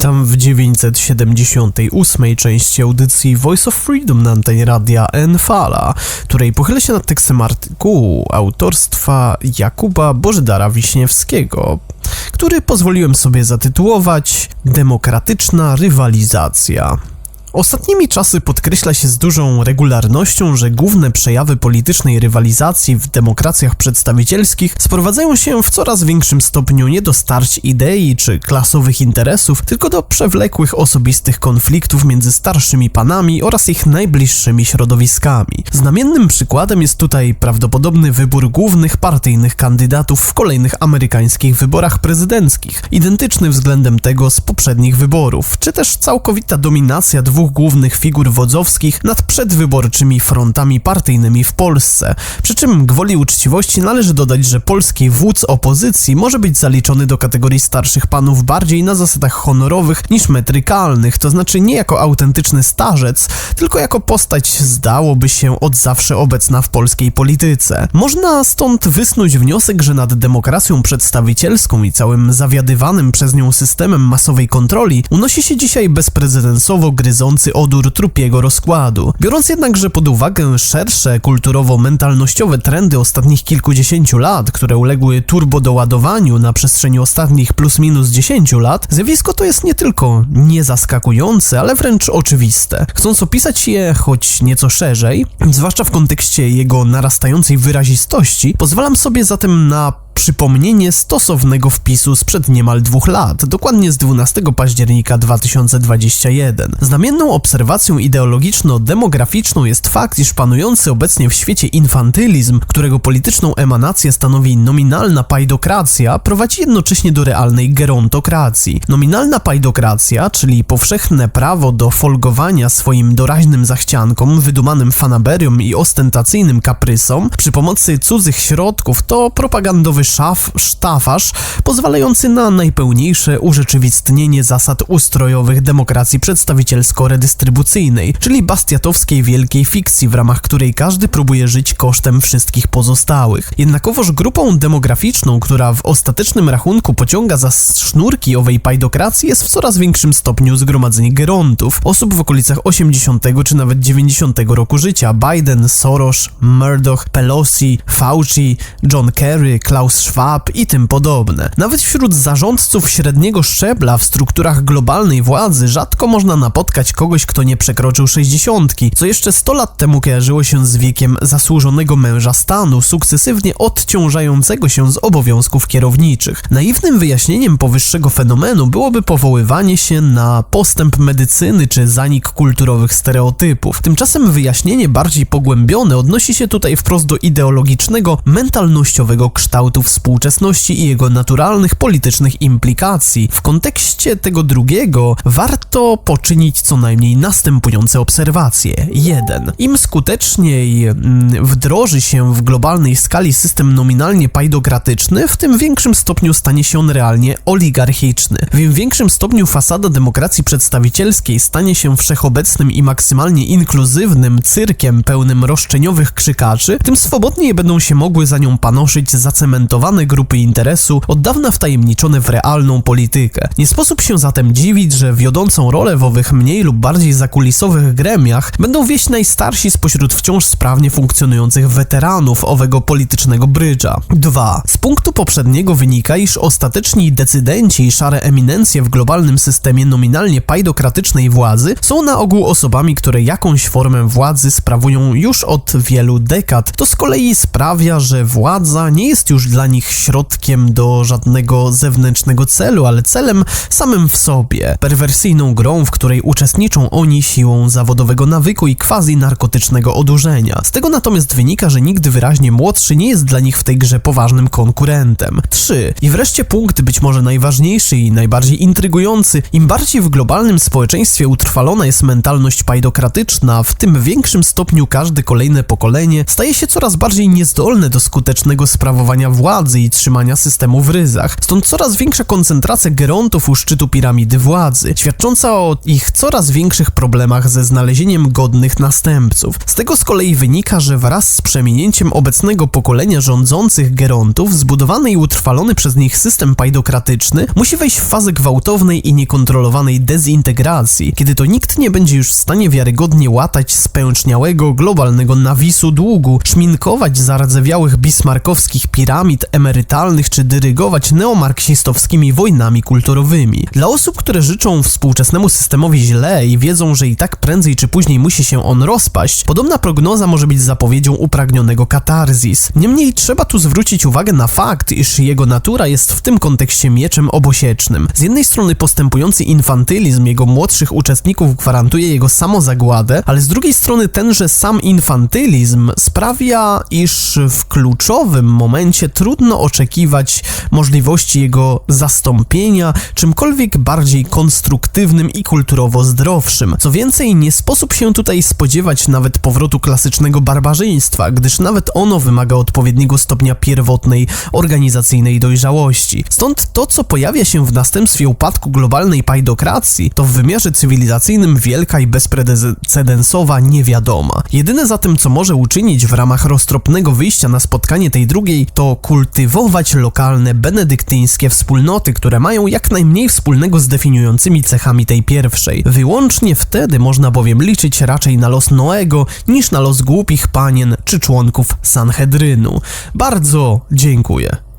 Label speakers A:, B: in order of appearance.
A: Witam w 978 części audycji Voice of Freedom na antenie radia Enfala, której pochylę się nad tekstem artykułu autorstwa Jakuba Bożydara Wiśniewskiego, który pozwoliłem sobie zatytułować Demokratyczna rywalizacja. Ostatnimi czasy podkreśla się z dużą regularnością, że główne przejawy politycznej rywalizacji w demokracjach przedstawicielskich sprowadzają się w coraz większym stopniu nie do starć idei czy klasowych interesów, tylko do przewlekłych osobistych konfliktów między starszymi panami oraz ich najbliższymi środowiskami. Znamiennym przykładem jest tutaj prawdopodobny wybór głównych partyjnych kandydatów w kolejnych amerykańskich wyborach prezydenckich, identyczny względem tego z poprzednich wyborów, czy też całkowita dominacja dwóch dwóch głównych figur wodzowskich nad przedwyborczymi frontami partyjnymi w Polsce. Przy czym gwoli uczciwości należy dodać, że polski wódz opozycji może być zaliczony do kategorii starszych panów bardziej na zasadach honorowych niż metrykalnych, to znaczy nie jako autentyczny starzec, tylko jako postać zdałoby się od zawsze obecna w polskiej polityce. Można stąd wysnuć wniosek, że nad demokracją przedstawicielską i całym zawiadywanym przez nią systemem masowej kontroli unosi się dzisiaj bezprecedensowo gryzący odór trupiego rozkładu. Biorąc jednakże pod uwagę szersze kulturowo-mentalnościowe trendy ostatnich kilkudziesięciu lat, które uległy turbodoładowaniu na przestrzeni ostatnich plus minus 10 lat, zjawisko to jest nie tylko niezaskakujące, ale wręcz oczywiste. Chcąc opisać je choć nieco szerzej, zwłaszcza w kontekście jego narastającej wyrazistości, pozwalam sobie zatem na przypomnienie stosownego wpisu sprzed niemal dwóch lat, dokładnie z 12 października 2021. Znamienną obserwacją ideologiczno-demograficzną jest fakt, iż panujący obecnie w świecie infantylizm, którego polityczną emanację stanowi nominalna pajdokracja, prowadzi jednocześnie do realnej gerontokracji. Nominalna pajdokracja, czyli powszechne prawo do folgowania swoim doraźnym zachciankom, wydumanym fanaberium i ostentacyjnym kaprysom przy pomocy cudzych środków, to propagandowy szaf, sztafasz pozwalający na najpełniejsze urzeczywistnienie zasad ustrojowych demokracji przedstawicielsko-redystrybucyjnej, czyli bastiatowskiej wielkiej fikcji, w ramach której każdy próbuje żyć kosztem wszystkich pozostałych. Jednakowoż grupą demograficzną, która w ostatecznym rachunku pociąga za sznurki owej pajdokracji jest w coraz większym stopniu zgromadzenie gerontów, osób w okolicach 80 czy nawet 90 roku życia, Biden, Soros, Murdoch, Pelosi, Fauci, John Kerry, Klaus Schwab i tym podobne. Nawet wśród zarządców średniego szczebla w strukturach globalnej władzy rzadko można napotkać kogoś, kto nie przekroczył 60, co jeszcze 100 lat temu kojarzyło się z wiekiem zasłużonego męża stanu, sukcesywnie odciążającego się z obowiązków kierowniczych. Naiwnym wyjaśnieniem powyższego fenomenu byłoby powoływanie się na postęp medycyny czy zanik kulturowych stereotypów. Tymczasem wyjaśnienie bardziej pogłębione odnosi się tutaj wprost do ideologicznego, mentalnościowego kształtu współczesności i jego naturalnych politycznych implikacji. W kontekście tego drugiego warto poczynić co najmniej następujące obserwacje. 1. Im skuteczniej mm, wdroży się w globalnej skali system nominalnie pajdokratyczny, w tym większym stopniu stanie się on realnie oligarchiczny. W większym stopniu fasada demokracji przedstawicielskiej stanie się wszechobecnym i maksymalnie inkluzywnym cyrkiem pełnym roszczeniowych krzykaczy, tym swobodniej będą się mogły za nią panoszyć zacementowane grupy interesu, od dawna wtajemniczone w realną politykę. Nie sposób się zatem dziwić, że wiodącą rolę w owych mniej lub bardziej zakulisowych gremiach będą wieść najstarsi spośród wciąż sprawnie funkcjonujących weteranów owego politycznego brydża. 2. Z punktu poprzedniego wynika, iż ostateczni decydenci i szare eminencje w globalnym systemie nominalnie pajdokratycznej władzy są na ogół osobami, które jakąś formę władzy sprawują już od wielu dekad. To z kolei sprawia, że władza nie jest już dla nich środkiem do żadnego zewnętrznego celu, ale celem samym w sobie. Perwersyjną grą, w której uczestniczą oni siłą zawodowego nawyku i quasi narkotycznego odurzenia. Z tego natomiast wynika, że nigdy wyraźnie młodszy nie jest dla nich w tej grze poważnym konkurentem. 3. I wreszcie punkt być może najważniejszy i najbardziej intrygujący. Im bardziej w globalnym społeczeństwie utrwalona jest mentalność pajdokratyczna, w tym większym stopniu każde kolejne pokolenie staje się coraz bardziej niezdolne do skutecznego sprawowania władzy władzy i trzymania systemu w ryzach. Stąd coraz większa koncentracja gerontów u szczytu piramidy władzy, świadcząca o ich coraz większych problemach ze znalezieniem godnych następców. Z tego z kolei wynika, że wraz z przeminięciem obecnego pokolenia rządzących gerontów, zbudowany i utrwalony przez nich system pajdokratyczny musi wejść w fazę gwałtownej i niekontrolowanej dezintegracji, kiedy to nikt nie będzie już w stanie wiarygodnie łatać spęczniałego globalnego nawisu długu, szminkować zardzewiałych bismarkowskich piramid emerytalnych czy dyrygować neomarksistowskimi wojnami kulturowymi. Dla osób, które życzą współczesnemu systemowi źle i wiedzą, że i tak prędzej czy później musi się on rozpaść, podobna prognoza może być zapowiedzią upragnionego katarzis. Niemniej trzeba tu zwrócić uwagę na fakt, iż jego natura jest w tym kontekście mieczem obosiecznym. Z jednej strony postępujący infantylizm jego młodszych uczestników gwarantuje jego samozagładę, ale z drugiej strony tenże sam infantylizm sprawia, iż w kluczowym momencie trudno oczekiwać możliwości jego zastąpienia czymkolwiek bardziej konstruktywnym i kulturowo zdrowszym. Co więcej, nie sposób się tutaj spodziewać nawet powrotu klasycznego barbarzyństwa, gdyż nawet ono wymaga odpowiedniego stopnia pierwotnej organizacyjnej dojrzałości. Stąd to, co pojawia się w następstwie upadku globalnej pajdokracji, to w wymiarze cywilizacyjnym wielka i bezprecedensowa niewiadoma. Jedyne zatem, co może uczynić w ramach roztropnego wyjścia na spotkanie tej drugiej, to kultywować lokalne benedyktyńskie wspólnoty, które mają jak najmniej wspólnego z definiującymi cechami tej pierwszej. Wyłącznie wtedy można bowiem liczyć raczej na los Noego niż na los głupich panien czy członków Sanhedrynu. Bardzo dziękuję.